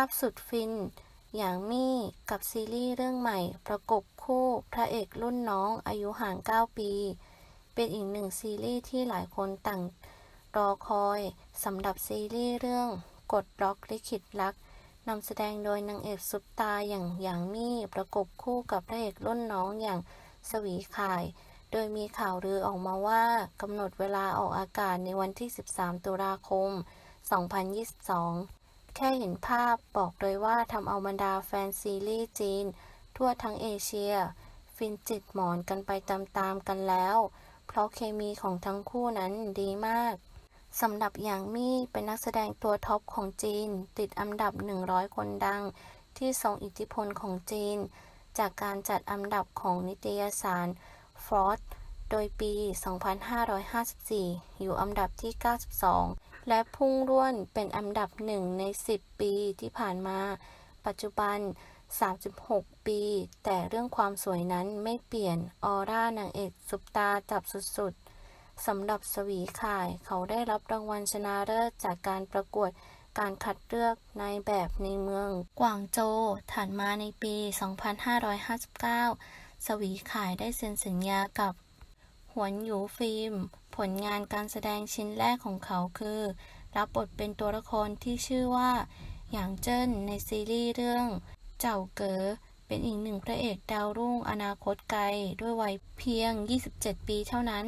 าพสุดฟิน อย่างมี่กับซีรีส์เรื่องใหม่ ประกบคู่พระเอกรุ่นน้องอายุห่าง 9 ปี เป็นอีกหนึ่งซีรีส์ที่หลายคนต่างรอคอยสำหรับซีรีส์เรื่องกดล็อกลิขิตรักนำแสดงโดยนางเอกซุปตาอย่างหยางมี่ประกบคู่กับพระเอกรุ่นน้องอย่างสวีข่าย โดยมีข่าวลือออกมาว่ากำหนดเวลาออกอากาศในวันที่ 13 ตุลาคม 2022 แค่เห็นภาพบอกเลยว่าทำเอาบรรดาแฟนซีรีส์จีน ทั่วทั้งเอเชีย ฟินจิตหมอนกันไปตามๆกันแล้ว เพราะเคมีของทั้งคู่นั้นดีมากสำหรับหยางมี่เป็นนักแสดงตัวท็อปของจีน ติดอันดับ 100 คนดัง ที่ทรงอิทธิพลของจีน จากการจัดอันดับของนิตยสารฟรอสโดยปี 2554 อยู่อันดับที่ 92 และพุ่งร่วนเป็นอันดับหนึ่งใน 10 ปีที่ผ่านมา ปัจจุบัน 36 ปี แต่เรื่องความสวยนั้นไม่เปลี่ยน ออร่านางเอกซุปตาจับสุดๆ สำหรับสวีข่ายเขาได้รับรางวัลชนะเลิศจากการประกวดการคัดเลือกในแบบในเมืองกวางโจวถัดมาในปี 2559 สวีข่ายได้เซ็นสัญญากับหวนหยูฟิล์ม ผลงานการแสดงชิ้นแรกของเขาคือ รับบทเป็นตัวละครที่ชื่อว่า หยางเจิ้นในซีรีส์เรื่อง เจ้าเก๋อเป็นอีกหนึ่งพระเอกดาวรุ่งอนาคตไกล ด้วยวัยเพียง 27 ปีเท่านั้น